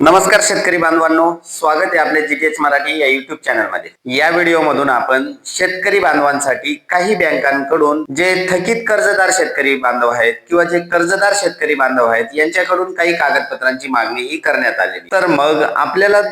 नमस्कार शेतकरी बांधवांनो स्वागत आहे आपल्या जीटीएच मराठी या युट्यूब चॅनलमध्ये या व्हिडिओमधून आपण शेतकरी बांधवांसाठी काही बँकांकडून जे थकीत कर्जदार शेतकरी बांधव आहेत किंवा जे कर्जदार शेतकरी बांधव आहेत यांच्याकडून काही कागदपत्रांची मागणी ही करण्यात आलेली. तर मग आपल्याला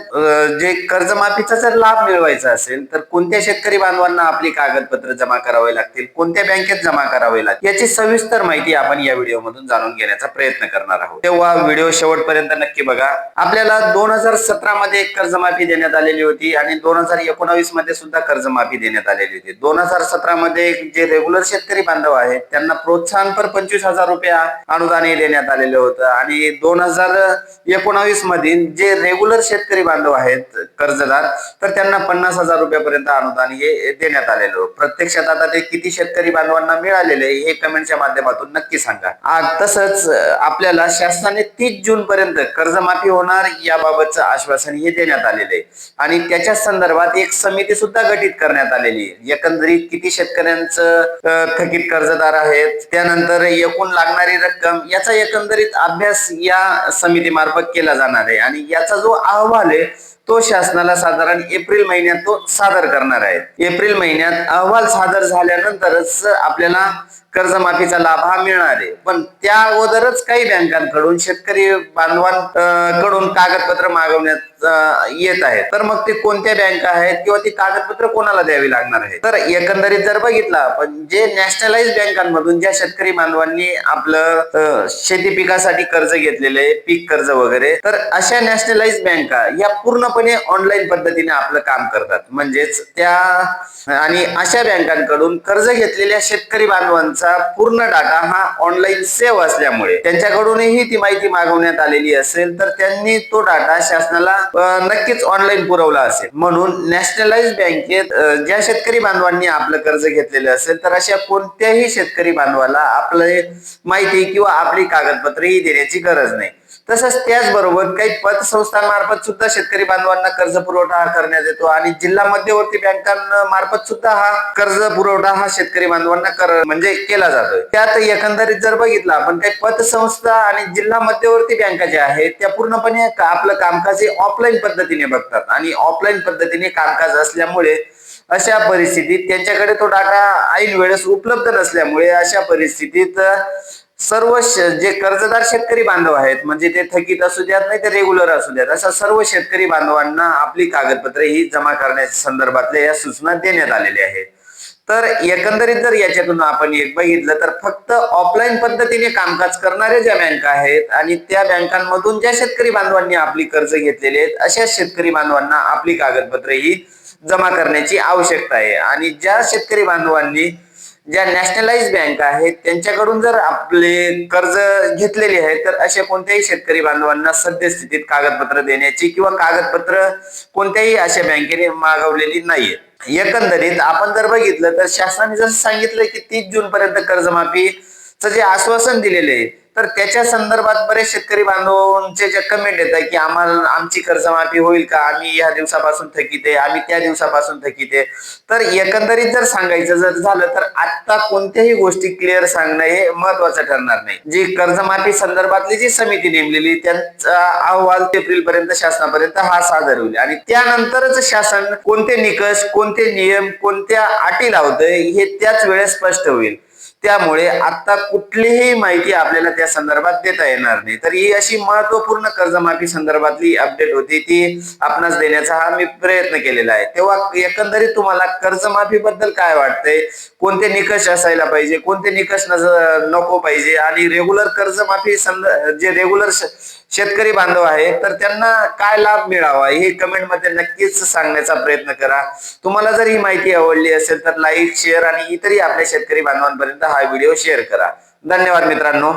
जे कर्जमाफीचा जर लाभ मिळवायचा असेल तर कोणत्या शेतकरी बांधवांना आपली कागदपत्र जमा करावी लागतील? कोणत्या बँकेत जमा करावे लागतील? याची सविस्तर माहिती आपण या व्हिडिओमधून जाणून घेण्याचा प्रयत्न करणार आहोत. तेव्हा व्हिडिओ शेवटपर्यंत नक्की बघा. आपल्याला दोन हजार सतरा मध्ये एक कर्जमाफी देण्यात आलेली होती आणि दोन हजार एकोणावीसमध्ये सुद्धा कर्जमाफी देण्यात आलेली होती. दोन हजार सतरा मध्ये जे रेग्युलर शेतकरी बांधव आहेत त्यांना प्रोत्साहनपर पंचवीस हजार रुपये अनुदान हे देण्यात आलेलं होतं. आणि दोन हजार एकोणावीस मधील जे रेग्युलर शेतकरी बांधव आहेत कर्जदार तर त्यांना पन्नास हजार रुपयापर्यंत अनुदान हे देण्यात आलेलं होतं. प्रत्यक्षात आता ते किती शेतकरी बांधवांना मिळालेले हे कमेंटच्या माध्यमातून नक्की सांगा. तसंच आपल्याला शासनाने तीस जून पर्यंत कर्जमाफी होणार याबाबतचं आश्वासन हे देण्यात आलेलं आहे. आणि त्याच्या संदर्भात एक समिती सुद्धा गठीत करण्यात आलेली आहे. एकंदरीत किती शेतकऱ्यांचं थकीत कर्जदार आहेत त्यानंतर एकूण लागणारी रक्कम याचा एकंदरीत अभ्यास या समितीमार्फत केला जाणार आहे. आणि याचा जो अहवाल आहे तो शासनाला साधारण एप्रिल महिन्यात तो सादर करणार आहे. एप्रिल महिन्यात अहवाल सादर झाल्यानंतरच आपल्याला कर्जमाफीचा लाभ हा मिळणार आहे. पण त्या अगोदरच काही बँकांकडून शेतकरी बांधवांकडून कागदपत्र मागवण्यात येत आहेत. तर मग ते कोणत्या बँका आहेत किंवा ती कागदपत्र कोणाला द्यावी लागणार आहे तर एकंदरीत जर बघितला पण जे नॅशनलाइज बँकांमधून ज्या शेतकरी बांधवांनी आपलं शेती पिकासाठी कर्ज घेतलेले पीक कर्ज वगैरे तर अशा नॅशनलाइज बँका या पूर्णपणे ऑनलाईन पद्धतीने आपलं काम करतात. म्हणजेच त्या आणि अशा बँकांकडून कर्ज घेतलेल्या शेतकरी बांधवांचा पूर्ण डाटा हा ऑनलाईन सेव्ह असल्यामुळे त्यांच्याकडूनही ती माहिती मागवण्यात आलेली असेल तर त्यांनी तो डाटा शासनाला नक्कीच ऑनलाईन पुरवला असेल. म्हणून नॅशनलाइज बँकेत ज्या शेतकरी बांधवांनी आपलं कर्ज घेतलेलं असेल तर अशा कोणत्याही शेतकरी बांधवाला आपले माहिती किंवा आपली कागदपत्रे ही देण्याची गरज नाही. तसंच त्याचबरोबर काही पतसंस्थांमार्फत सुद्धा शेतकरी बांधवांना कर्ज पुरवठा हा करण्यात येतो आणि जिल्हा मध्यवर्ती बँकांमार्फत सुद्धा हा कर्ज पुरवठा हा शेतकरी बांधवांना कर म्हणजे केला जातोय. त्यात एकंदरीत जर बघितलं आपण काही पतसंस्था आणि जिल्हा मध्यवर्ती बँका ज्या आहेत त्या पूर्णपणे आपलं कामकाज हे ऑफलाईन पद्धतीने बघतात आणि ऑफलाईन पद्धतीने कामकाज असल्यामुळे अशा परिस्थितीत त्यांच्याकडे तो डाटा ऐन वेळेस उपलब्ध नसल्यामुळे अशा परिस्थितीत सर्व जे कर्जदार शेतकरी बांधव आहेत म्हणजे ते थकीत असू द्यात नाही तर रेग्युलर असू द्यात अशा सर्व शेतकरी बांधवांना आपली कागदपत्रे ही जमा करण्याच्या संदर्भातल्या या सूचना देण्यात आलेल्या आहेत. तर एकंदरीत जर याच्यातून आपण एक बघितलं तर फक्त ऑफलाईन पद्धतीने कामकाज करणाऱ्या ज्या बँका आहेत आणि त्या बँकांमधून ज्या शेतकरी बांधवांनी आपली कर्ज घेतलेली आहेत अशा शेतकरी बांधवांना आपली कागदपत्रे ही जमा करण्याची आवश्यकता आहे. आणि ज्या शेतकरी बांधवांनी ज्या नॅशनलाइज बँक आहेत त्यांच्याकडून जर आपले कर्ज घेतलेले आहेत तर अशा कोणत्याही शेतकरी बांधवांना सद्यस्थितीत कागदपत्र देण्याची किंवा कागदपत्र कोणत्याही अशा बँकेने मागवलेली नाहीये. एकंदरीत आपण जर बघितलं तर शासनाने जसं सांगितलं की तीस जून पर्यंत कर्जमाफीचं जे आश्वासन दिलेले आहे तर त्याच्या संदर्भात बरेच शेतकरी बांधवांचे जे कमेंट येतात की आम्हाला आमची कर्जमाफी होईल का? आम्ही या दिवसापासून थकीत आहे आम्ही त्या दिवसापासून थकीत आहे. तर एकंदरीत जर सांगायचं जर झालं तर आता कोणत्याही गोष्टी क्लिअर सांगणं हे महत्वाचं ठरणार नाही. जी कर्जमाफी संदर्भातली जी समिती नेमलेली त्यांचा अहवाल एप्रिल पर्यंत शासनापर्यंत हा सादर होईल. आणि त्यानंतरच शासन कोणते निकष कोणते नियम कोणत्या अटी लावतंय हे त्याच वेळेस स्पष्ट होईल. त्यामुळे आता कुठलीही माहिती आपल्याला त्या संदर्भात देता येणार नाही. तर ही अशी महत्त्वपूर्ण कर्जमाफी संदर्भातली अपडेट होती ती आपणास देण्याचा हा मी प्रयत्न केलेला आहे. तेव्हा एकंदरीत तुम्हाला कर्जमाफी बद्दल काय वाटतंय? कोणते निकष असायला पाहिजे? कोणते निकष नको पाहिजे? आणि रेग्युलर कर्जमाफी जे रेग्युलर शेतकरी बांधव आहेत तर त्यांना काय लाभ मिळावा? हे कमेंटमध्ये नक्कीच सांगण्याचा प्रयत्न करा. तुम्हाला जर ही माहिती आवडली असेल तर लाईक शेअर आणि इतरही आपल्या शेतकरी बांधवांपर्यंत हा व्हिडिओ शेअर करा. धन्यवाद मित्रांनो.